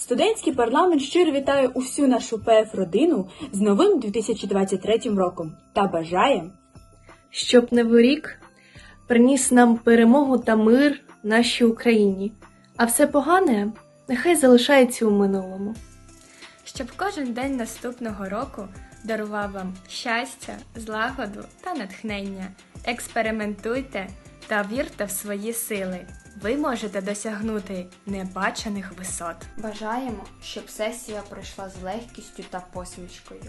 Студентський парламент щиро вітає усю нашу ПФ родину з новим 2023 роком та бажає щоб Новий рік приніс нам перемогу та мир нашій Україні, а все погане нехай залишається у минулому. щоб кожен день наступного року дарував вам щастя, злагоду та натхнення. Експериментуйте та вірте в свої сили. Ви можете досягнути небачених висот. Бажаємо, щоб сесія пройшла з легкістю та посмішкою,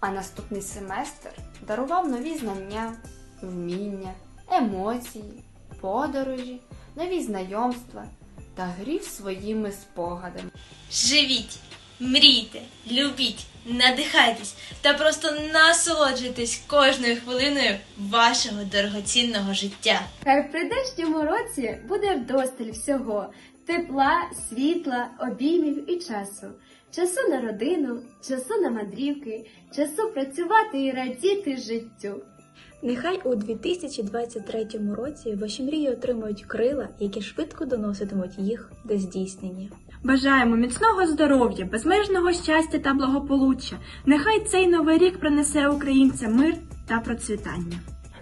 а наступний семестр дарував нові знання, вміння, емоції, подорожі, нові знайомства та грів своїми спогадами. Живіть, мрійте, любіть, надихайтесь та просто насолоджуйтесь кожною хвилиною вашого дорогоцінного життя. Хай в прийдешньому році буде вдосталь всього тепла, світла, обіймів і часу. Часу на родину, часу на мандрівки, часу працювати і радіти життю. Нехай у 2023 році ваші мрії отримають крила, які швидко доноситимуть їх до здійснення. Бажаємо міцного здоров'я, безмежного щастя та благополуччя. Нехай цей новий рік принесе українцям мир та процвітання.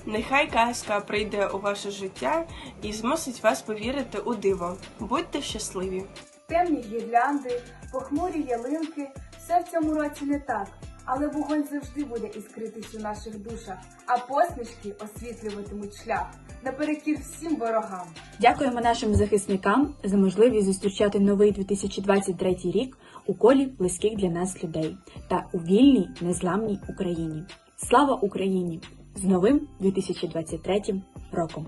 Нехай казка прийде у ваше життя і змусить вас повірити у диво. Будьте щасливі! Темні гірлянди, похмурі ялинки все в цьому році не так, але вогонь завжди буде іскритись у наших душах, а посмішки освітлюватимуть шлях наперекір всім ворогам. Дякуємо нашим захисникам за можливість зустрічати новий 2023 рік у колі близьких для нас людей та у вільній незламній Україні. Слава Україні! З новим 2023 роком!